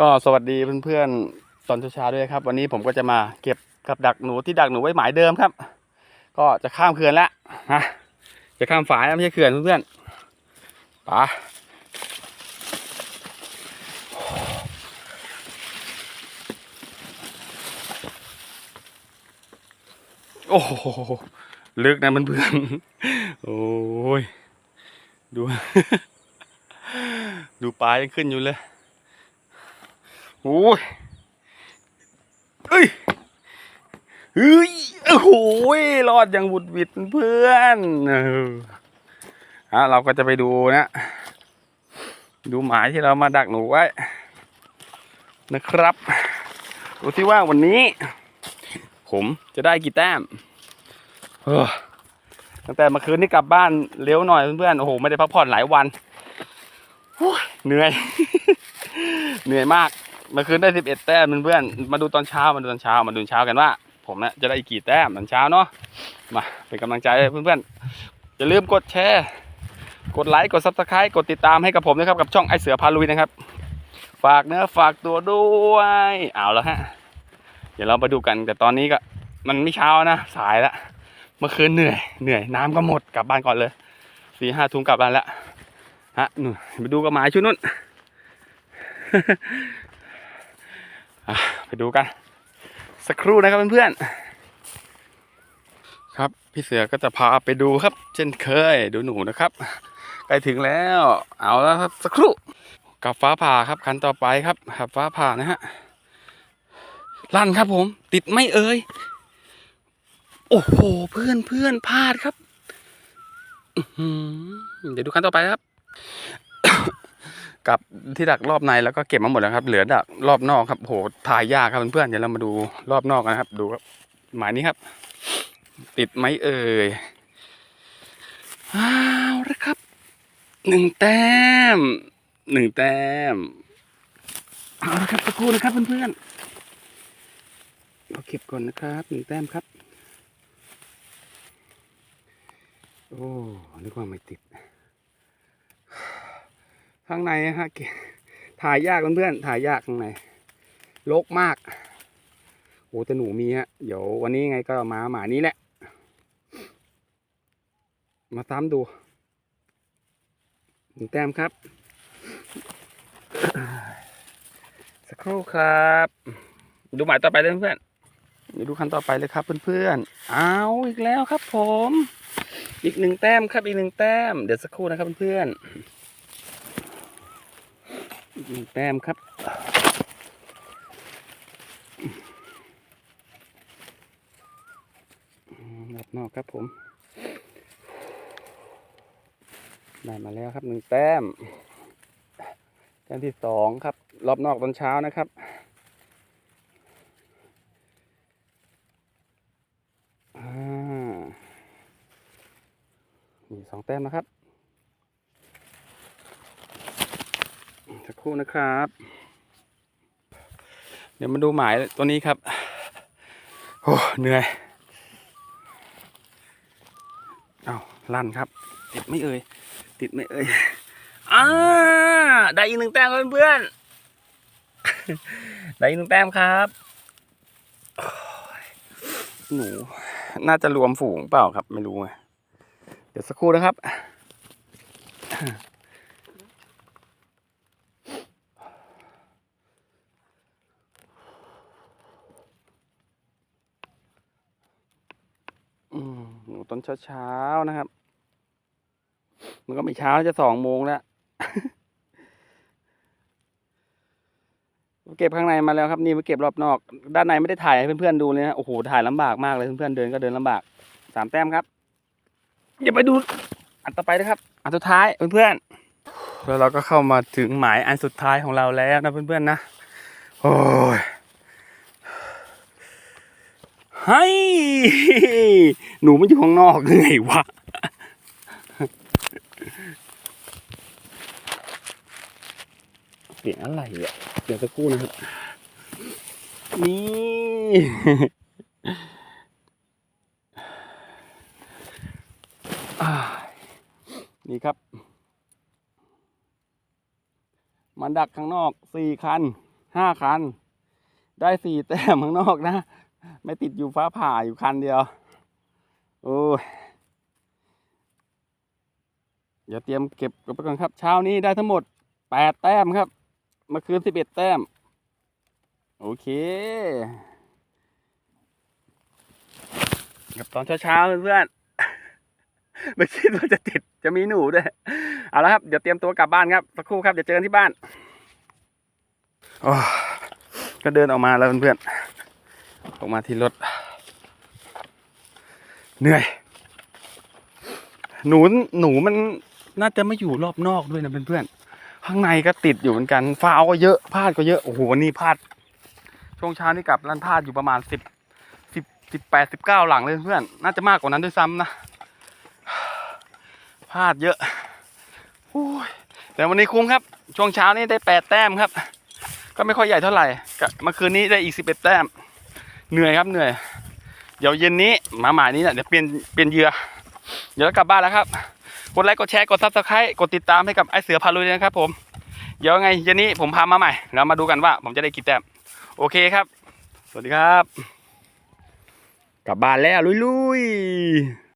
ก็สวัสดีเพื่อนๆตอนเช้าๆด้วยครับ วันนี้ผมก็จะมาเก็บกับดักหนูที่ดักหนูไว้หมายเดิมครับ ก็จะข้ามเขื่อนแล้วนะจะข้ามฝายไม่ใช่เขื่อนเพื่อนๆไปะโอ้โหลึกนะเพื่อนๆโอ้ยดู ดูปลายังขึ้นอยู่เลย โอ้ยเอ้ยเฮ้ยโอ้โหยรอดอย่างบุดหวิดเพื่อนเออฮะเราก็จะไปดูนะ ดูหมายที่เรามาดักหนูไว้ นะครับดูที่ว่าวันนี้ ผมจะได้กี่แต้มเออตั้งแต่เมื่อคืนนี้กลับบ้านเร็วหน่อยเพื่อนๆโอ้โหไม่ได้พักผ่อนหลายวันเหนื่อย เหนื่อยมาก เมื่อคืนได้สิบเอ็ดแต้มเพื่อนๆมาดูตอนเช้ามาดูตอนเช้ามาดูเช้ากันว่า ผมนะจะได้อีกกี่แต้มตอนเช้าเนาะมาเป็นกำลังใจเพื่อนๆอย่าลืมกดแชร์ กดไลค์กดซับสไครต์กดติดตามให้กับผมนะครับกับช่องไอเสือพาลุยนะครับ ฝากเนื้อฝากตัวด้วยเอาแล้วฮะเดี๋ยวเราไปดูกันแต่ตอนนี้ก็มันไม่เช้านะสายแล้วเมื่อคืนเหนื่อยเหนื่อยน้ำก็หมดกลับบ้านก่อนเลยสี่ห้าทุ่มกลับบ้านแล้วฮะนู่นไปดูกับหมาชุดนู้น ไปดูกัน สักครู่นะครับเพื่อนๆครับ พี่เสือก็จะพาไปดูครับ เช่นเคยดูหนูนะครับใกล้ถึงแล้ว เอาแล้วครับสักครู่กับฟ้าผ่าครับคันต่อไปครับขับฟ้าผ่านะฮะลั่นครับผม ติดไม่เอ่ยโอ้โหเพื่อนเพื่อนพลาดครับเดี๋ยวดูคันต่อไปครับ กับที่ดักรอบในแล้วก็เก็บมาหมดแล้วครับ เหลือดักรอบนอกครับโหถ่ายยากครับเพื่อนๆเดี๋ยวเรามาดูรอบนอกกันนะครับ ดูครับหมายนี้ครับ ติดไหมเอ่ยอ้าวแล้วครับหนึ่งแต้มหนึ่งแต้มเอาละครับสักครู่นะครับเพื่อนๆเราเก็บก่อนนะครับหนึ่งแต้มครับ โอ้นึกว่าไม่ติด ข้างในฮะถ่ายยากเพื่อนๆถ่ายยากข้างในรกมากโอ้แต่หนูมีฮะเดี๋ยววันนี้ไงก็มาหมานี้แหละ มาซ้ำดูหนึ่งแต้มครับ สักครู่ครับ ดูหมายต่อไปเลยเพื่อนเดี๋ยวดูคันต่อไปเลยครับเพื่อนๆเอาอีกแล้วครับผม อีกหนึ่งแต้มครับอีกหนึ่งแต้ม เดี๋ยวสักครู่นะครับเพื่อนๆ อีกหนึ่งแต้มครับ รอบนอกครับผม ได้มาแล้วครับหนึ่งแต้ม แต้มที่สองครับ รอบนอกตอนเช้านะครับอ่ามีสองแต้มนะครับ สักครู่นะครับ เดี๋ยวมาดูหมายตัวนี้ครับ โอ้เหนื่อย เอาลั่นครับ ติดไม่เอ่ย ติดไม่เอ่ยอ่าได้อีกหนึ่งแต้มเพื่อนๆได้อีกหนึ่งแต้มครับหนู น่าจะรวมฝูงเปล่าครับ ไม่รู้ไงเดี๋ยวสักครู่นะครับ อืมหนู ตอนเช้าๆนะครับ มันก็ไม่เช้าจะสองโมงแล้วเก็บข้างในมาแล้วครับนี่มาเก็บรอบนอก ด้านในไม่ได้ถ่ายให้เพื่อนๆดูเลยนะโอ้โหถ่ายลำบากมากเลยเพื่อนๆเดินก็เดินลำบากสามแต้มครับอย่าไปดูอันต่อไปนะครับ อันสุดท้ายเพื่อนๆแล้วเราก็เข้ามาถึงหมายอันสุดท้ายของเราแล้วนะเพื่อนๆนะโอ้ย ฮ้ยหนูมันอยู่ข้างนอกยังไงวะเปลี่ยนอะไรอะ เดี๋ยวสักครู่นะครับ นี่ นี่ครับ มันดักข้างนอกสี่คันห้าคัน ได้สี่แต้มข้างนอกนะ ไม่ติดอยู่ฟ้าผ่าอยู่คันเดียว โอ้ยเดี๋ยวเตรียมเก็บกันไปก่อนครับ เช้านี้ได้ทั้งหมดแปดแต้มครับ เมื่อคืนสิบเอ็ดแต้ม โอเคกับตอนเช้าๆเพื่อนๆไม่คิดว่าจะติดจะมีหนูด้วย เอาละครับ เดี๋ยวเตรียมตัวกลับบ้านครับสักครู่ครับ เดี๋ยวเจอกันที่บ้านก็เดินออกมาแล้วเพื่อนๆ ออกมาที่รถ เหนื่อย หนูหนูมันน่าจะไม่อยู่รอบนอกด้วยนะเพื่อนๆข้างในก็ติดอยู่เหมือนกันฟาวก็เยอะพลาดก็เยอะโอ้โหวันนี้พลาดช่วงเช้านี่กลับลั่นพลาดอยู่ประมาณสิบสิบสิบแปดสิบเก้าหลังเลยเพื่อนน่าจะมากกว่านั้นด้วยซ้ำนะพลาดเยอะแต่วันนี้คุ้มครับ ช่วงเช้านี่ได้แปดแต้มครับ ก็ไม่ค่อยใหญ่เท่าไหร่เมื่อคืนนี้ได้อีกสิบเอ็ดแต้ม เหนื่อยครับเหนื่อย เดี๋ยวเย็นนี้หมาหมานี้เนี่ยเดี๋ยวเปลี่ยนเปลี่ยนเหยื่อเดี๋ยวกลับบ้านแล้วครับ กดไลค์กดแชร์กดซับสไครต์กดติดตามให้กับไอเสือพาลุยนะครับ ผม เดี๋ยวไงเย็นนี้ผมพามาใหม่แล้วมาดูกันว่า ผมจะได้กี่แต้มโอเคครับ สวัสดีครับ กลับบ้านแล้วลุยๆ